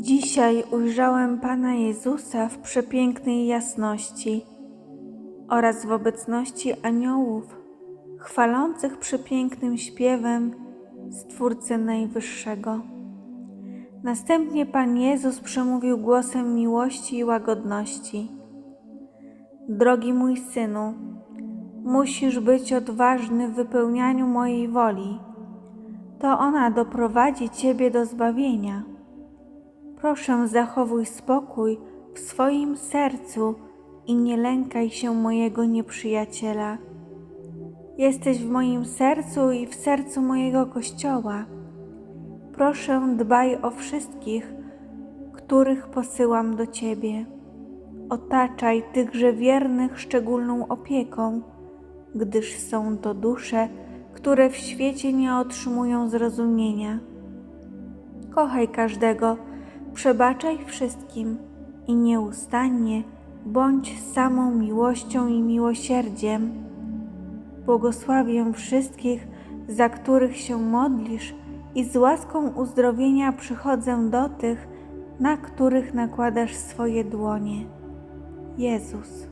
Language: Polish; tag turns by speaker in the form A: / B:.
A: Dzisiaj ujrzałem Pana Jezusa w przepięknej jasności oraz w obecności aniołów, chwalących przepięknym śpiewem Stwórcę Najwyższego. Następnie Pan Jezus przemówił głosem miłości i łagodności. Drogi mój synu, musisz być odważny w wypełnianiu mojej woli. To ona doprowadzi ciebie do zbawienia. Proszę, zachowuj spokój w swoim sercu i nie lękaj się mojego nieprzyjaciela. Jesteś w moim sercu i w sercu mojego kościoła. Proszę, dbaj o wszystkich, których posyłam do ciebie. Otaczaj tychże wiernych szczególną opieką, gdyż są to dusze, które w świecie nie otrzymują zrozumienia. Kochaj każdego, przebaczaj wszystkim i nieustannie bądź samą miłością i miłosierdziem. Błogosławię wszystkich, za których się modlisz, i z łaską uzdrowienia przychodzę do tych, na których nakładasz swoje dłonie. Jezus.